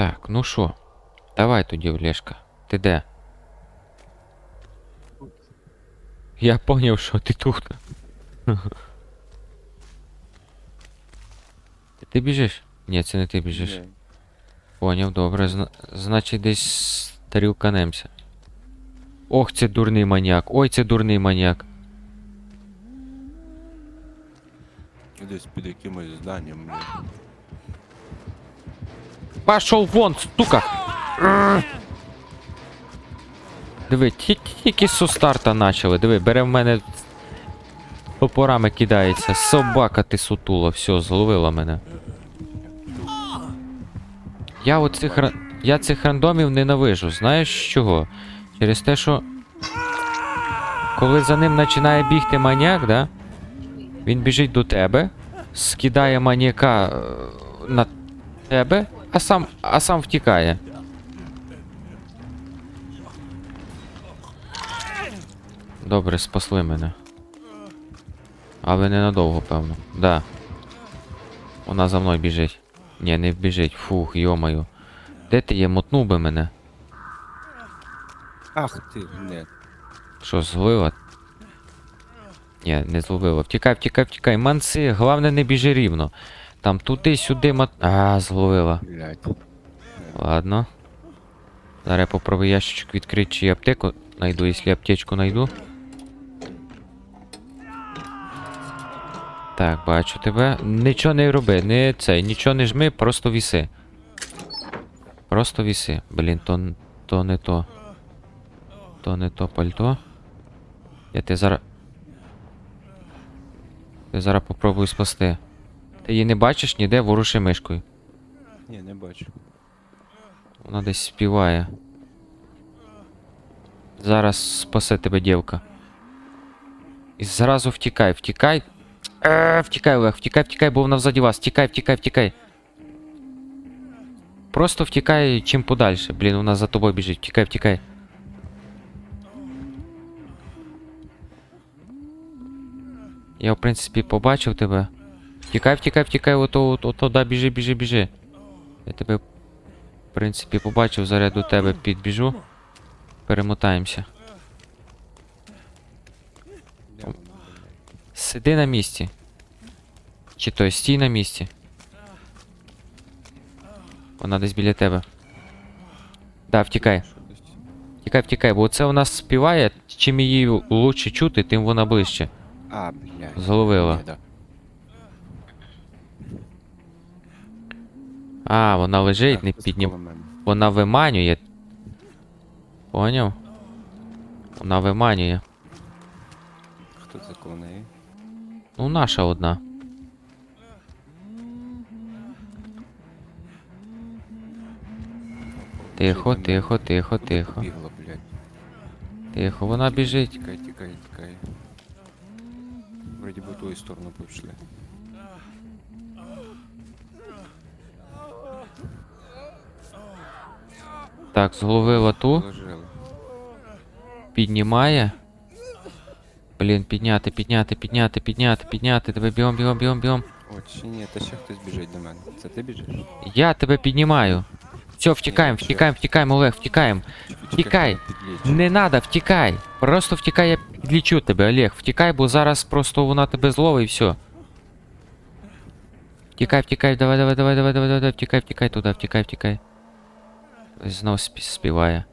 Так, ну що? Давай тоді, Олешка. Ти де? Я поняв, що ти тут. Ти біжиш? Ні, це не ти біжиш. Ні. Поняв, добре. Зна- значить десь тарілканемся. Ох, це дурний маніяк. Ой, це дурний маніяк. Десь під якимось зданням. Пошел вон! Рррр. Диви, тільки со старта начали. Диви, бере в мене. Топорами кидається. Собака ти сутула, все, зловила мене. Я оцих ра- Я цих рандомів ненавижу. Знаєш чого? Через те, що. Коли за ним починає бігти маніяк, да? Він біжить до тебе, скидає маніяка е, на тебе, а сам, а сам втікає. Добре, спасли мене. Але ненадовго, певно. Да. Вона за мною біжить. Ні, не біжить. Фух, йомаю. Де ти є? Мотнув би мене. Ах ти, не. Що, зловила? Ні, не зловила. Втікай, втікай, втікай. Манси, головне не біжи рівно. Там туди-сюди мот... А, зловила. Ладно. Зараз я попробую ящичок відкрити, чи аптеку найду, якщо аптечку найду. Так, бачу тебе. Нічого не роби, не цей, нічого не жми, просто віси. Просто віси. Блін, то, то не то. То не то пальто. Я тебе зараз. Я зараз попробую спасти. Ти її не бачиш ніде, воруши мишкою. Ні, не бачу. Вона десь співає. Зараз спасе тебе дівка. І зразу втікай, втікай. Е, втікай, Олег, втікай, втікай, бо вона взаді вас. Втікай, втікай, втікай. Просто втікай чим подальше. Блін, вона за тобою біжить. Втікай, втікай. Я, в принципі, побачив тебе. Втікай, втікай, втікай, ото, ото, ото, да, біжи, біжи, біжи. Я тебе в принципі, побачив, зараз до тебе підбіжу. Перемотаємося. Сиди на місці. Чи то стій на місці. Вона десь біля тебе. Да, втікай. Втікай, втікай, бо це у нас співає, чим її лучше чути, тим вона ближче. А, блядь. Зловила. Ні, да. А, вона лежить, не піднім. Вона виманює. Поняв? Вона виманює. Хто це коло неї? Ну, наша одна. Тихо, тихо, тихо, тихо. блядь? Тихо, вона біжить. Тікай, тікай, тікай. Вроді би в ту сторону пішли. Так, зловила ту, Положили. піднімає. Блін, підняти, підняти, підняти, підняти, підняти. Тебе бігом, бігом, бігом, бігом. О, чи ні, та ще хтось біжить до мене. Це ти біжиш? Я тебе піднімаю. Все, втікаємо, Ні, втікаємо, втікаємо, Олег, втікаємо. Втікай. Підлічу. Не надо, втікай. Просто втікай, я підлічу тебе, Олег. Втікай, бо зараз просто вона тебе зловить і все. Втікай, втікай, давай, давай, давай, давай, давай, давай, втікай, втікай туди, втікай, втікай. Знов спі- співає.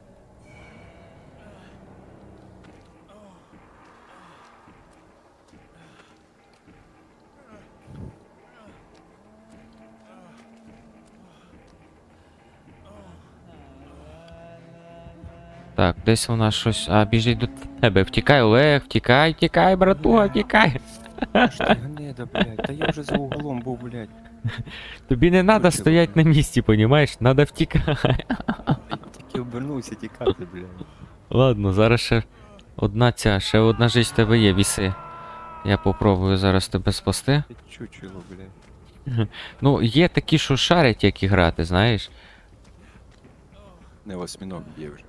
Так, десь вона щось. А, біжить до тебе. Втікай, Олег, втікай, втікай, братуха, втікай. Гнида, блядь? Та я вже за углом був, блядь. Тобі не треба Втікай, стояти на місці, понімаєш? Надо втікати. Тільки обернувся тікати, блядь. Ладно, зараз ще одна ця, ще одна жизнь в тебе є, віси. Я попробую зараз тебе спасти. Ти чучело, блядь. Ну, є такі, що шарять, як грати, знаєш. Не восьміног б'є вже.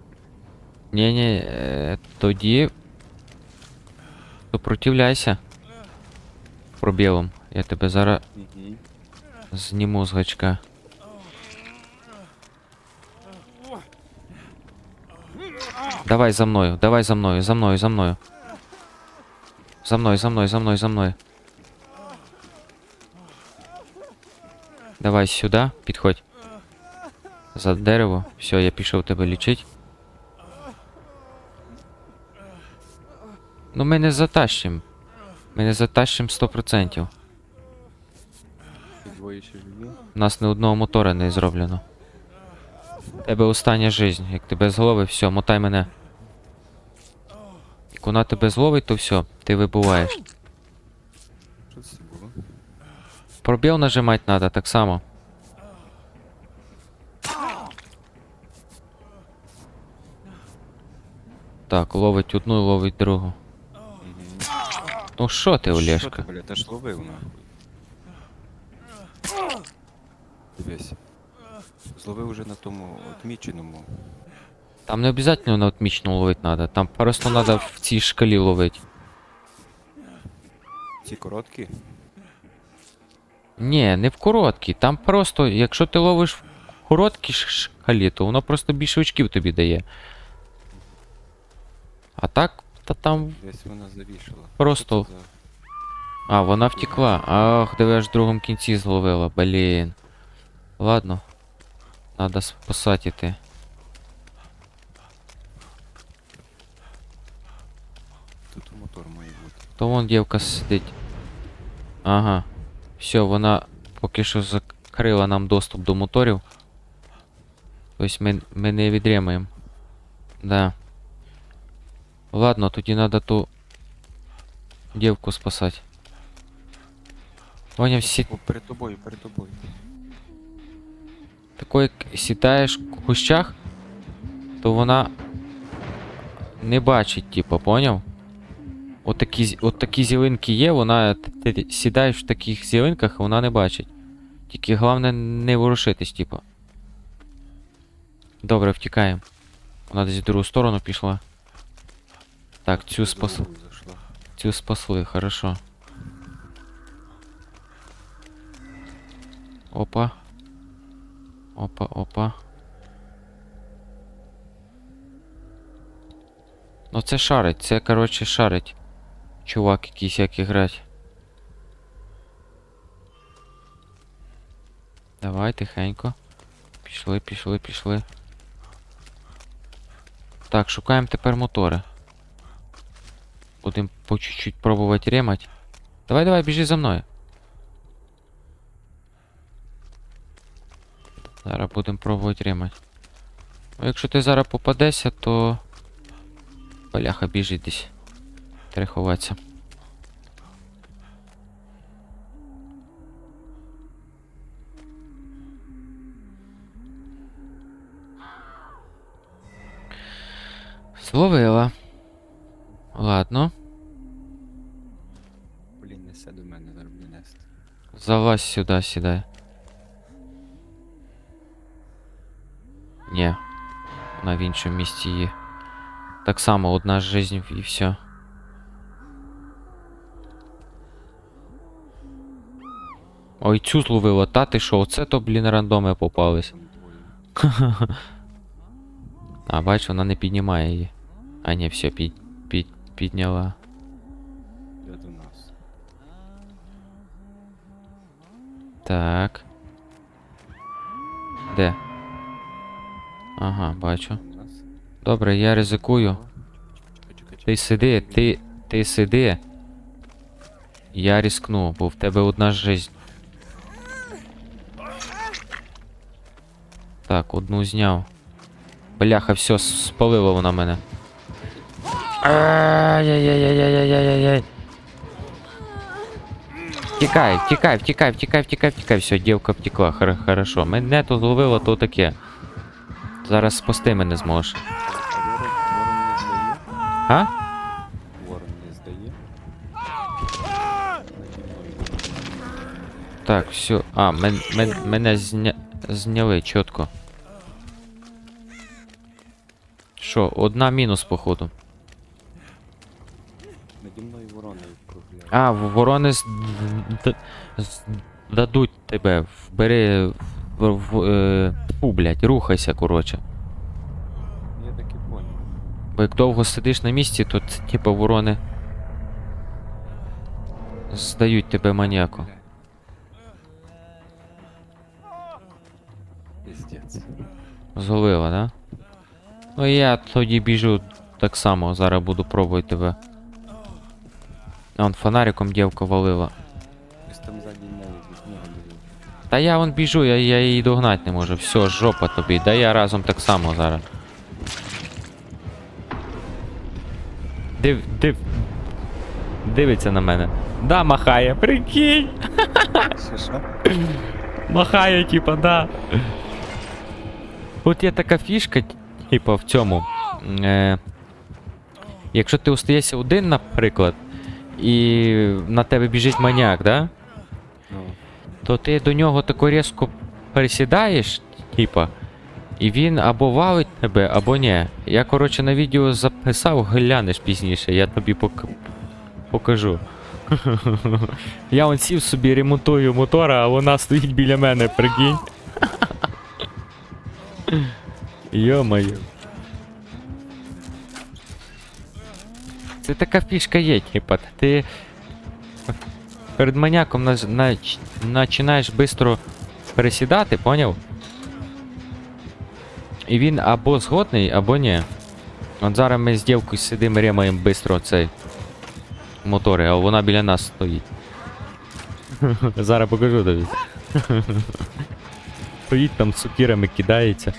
Ні-ні, е, тоді. Сопротивляйся пробілом. Я тебе зараз угу. зніму з гачка. Давай за мною, давай за мною, за мною, за мною. За мною, за мною, за мною, за мною. Давай сюди, підходь. За дерево. Все, я пішов тебе лічить. Ну ми не затащим. Ми не затащим 100%. Двоє ще живі. У нас ні одного мотора не зроблено. Тебе остання жизнь. Як тебе зловить, все, мотай мене. Як вона тебе зловить, то все, ти вибуваєш. Що це було? Пробіл нажимати треба так само. Так, ловить одну, ловить другу. Ну що ти, Що ти, Олешка? бля, ти ж ловив нахуй. Дивись. Зловив уже на тому отміченому. Там не обов'язково на отмічну ловити треба, там просто треба в цій шкалі ловити. Ці короткі. Ні, не в короткій. Там просто, якщо ти ловиш в короткій шкалі, то воно просто більше очків тобі дає. А так, та там. Десь вона завішала. Просто- за- А, вона втекла. Ах, диви аж в другому кінці зловила, блін. Ладно. Надо спасати йти. Тут мотор має бути. То вон дівка сидить. Ага. Все, вона поки що закрила нам доступ до моторів. Тобто ми, ми не відремаємо. Да. Ладно, тоді треба ту дівку спасати. Поняв, сі... О, перед тобою, перед тобою. такой, як сідаєш в кущах, то вона не бачить, типа, поняв? От такі, от такі зілинки є, вона. Ти ти сідаєш в таких зілинках, вона не бачить. Тільки головне не ворушитись, типа. Добре, втікаємо. Вона десь в другу сторону пішла. Так, цю За спас... голову. Цю спасли, хорошо. Опа. Опа, опа. Ну це шарить, це коротше шарить. Чувак якийсь як грать. Давай, тихенько. Пішли, пішли, пішли. Так, шукаємо тепер мотори. Будем по чуть-чуть пробувати ремать. Давай, давай, біжи за мною. Зараз будемо пробувати ремать. Ну, якщо ти зараз попадешся, то. Бляха, біжи десь. Треба ховатися. Ладно. Блін, несе до мене, зараз буде нести. Залазь сюда, сідай. Ні. Вона в іншому місці є. Так само одна жизнь і все. Ой, цю зловила, та ти що, оце то, блін, рандоми попались. А, бач, вона не піднімає її. А, ні, все, під, підняла. Я до нас. Так. Де? Ага, бачу. До. Добре, я ризикую. Ти сиди, ти. ти сиди. Я рискну, бо в тебе одна жизнь. Так, одну зняв. Бляха, все, спалила вона мене. Ай-яй-яй-яй-яй-яй-яй-яй. Втікай, втікай, втікай, втікай, втікай, втікай. Все, дівка втекла, хор- хорошо. Мене то зловило, то таке. Зараз спасти мене зможеш. А. Так, все. А, мен, мен, мене зня... зняли чітко. Що, одна мінус, походу. Наді мною ворони кругляють. А, ворони з... д- з- дадуть тебе. Бери в, в, е... Фу, блядь, рухайся, коротше. Я так і понял. Бо як довго сидиш на місці, то типа ворони здають тебе маніяку. Пиздец. Зголила, да? Ну я тоді біжу так само, зараз буду пробувати тебе. А Он фонариком дівка валила. Там ззаді. Та я вон біжу, я, я її догнати не можу. Все, жопа тобі. Да я разом так само зараз. Див, див. Дивиться на мене. Да, махає, прикинь! Що що? Махає, типа, да. От є така фішка, типа, в цьому. Е, якщо ти остаєшся один, наприклад, і на тебе біжить маніяк, да? Ну, то ти до нього тако різко пересідаєш, типа, і він або валить тебе, або ні. Я, коротше, на відео записав, глянеш пізніше, я тобі пок... покажу. Я он сів собі ремонтую мотора, а вона стоїть біля мене, прикинь. Йо-моє. Це така фішка є, типа, ти перед маньяком наж- нач- починаєш швидко пересідати, поняв? І він або згодний, або ні. От зараз ми з дівкою сидимо, ремаємо швидко цей мотори, а вона біля нас стоїть. Зараз покажу тобі. Стоїть там з сукірами кидається.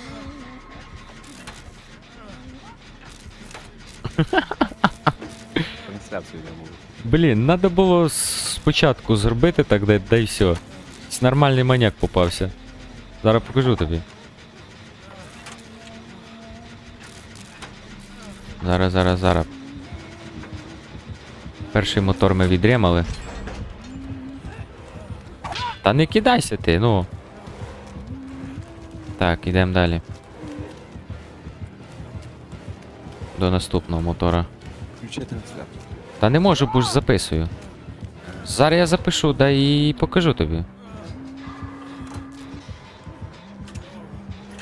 трансляцію не було. Блін, треба було спочатку зробити так, да, да і все. Нормальний маньяк попався. Зараз покажу тобі. Зараз, зараз, зараз. Перший мотор ми відремали. Та не кидайся ти, ну. Так, ідемо далі. До наступного мотора. Включи трансляцію. Та не можу, бо ж записую. Зараз я запишу, да і покажу тобі.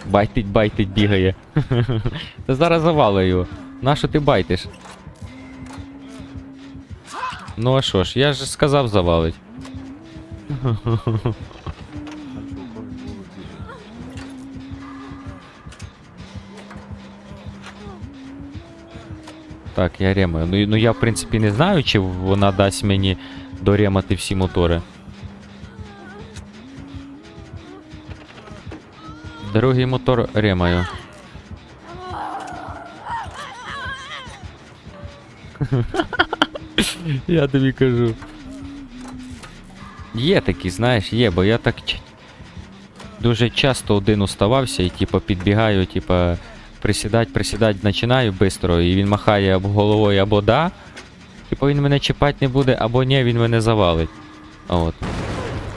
Байтить, байтить, бігає. Та зараз завалю його. Нащо ти байтиш? Ну а що ж, я ж сказав завалить. Так, я ремаю. Ну, ну я в принципі не знаю, чи вона дасть мені доремати всі мотори. Другий мотор ремаю. я тобі кажу. Є такі, знаєш, є, бо я так дуже часто один уставався і типу підбігаю, типу, присідать, присідать починаю швидко, і він махає або головою, або да. Типу він мене чіпати не буде, або ні, він мене завалить. От.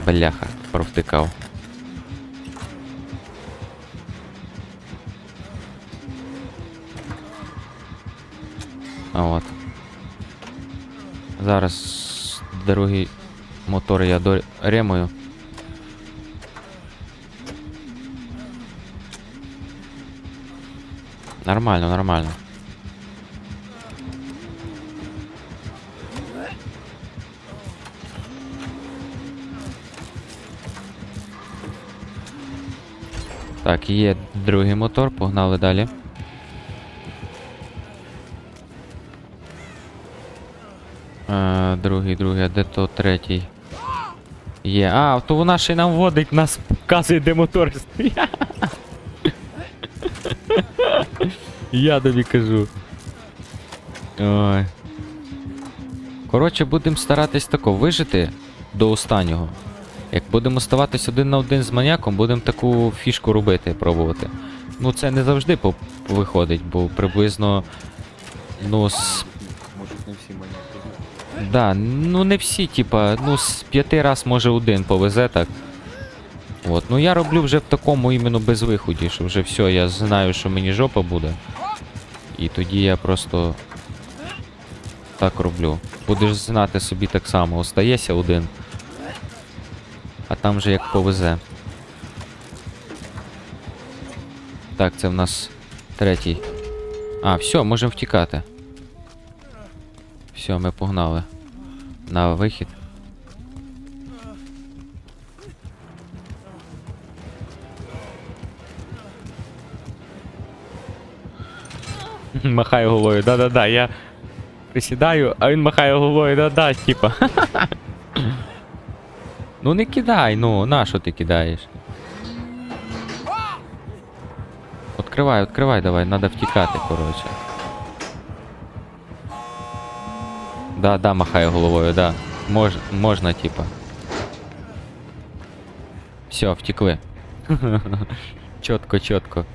Бляха, провтикав. От. Зараз другий мотор я доремую. Нормально, нормально. Так, є другий мотор, погнали далі. Е, другий, другий, а де то третій? Є. А, то вона ще й нам водить, нас показує, де мотор стоять. Я тобі кажу. Ой. Коротше, будемо старатись тако вижити до останнього. Як будемо ставатись один на один з маньяком, будемо таку фішку робити, пробувати. Ну це не завжди по- виходить, бо приблизно. Ну, з Можуть не всі маніяки. Да, ну не всі, типа, ну з п'яти раз може один повезе так. От, ну я роблю вже в такому іменно безвиході, що вже все, я знаю, що мені жопа буде. І тоді я просто так роблю. Будеш знати собі так само, остаєшся один. А там же як повезе. Так, це в нас третій. А, все, можемо втікати. Все, ми погнали. На вихід. Махає головою, да-да-да, я присідаю, а він махає головою, да-да, типа. ну не кидай, ну, на що ти кидаєш? Откривай, откривай, давай, надо втікати, коротше. Да, да, махає головою, да. Мож, можна, типа. Все, втекли. чітко, чітко.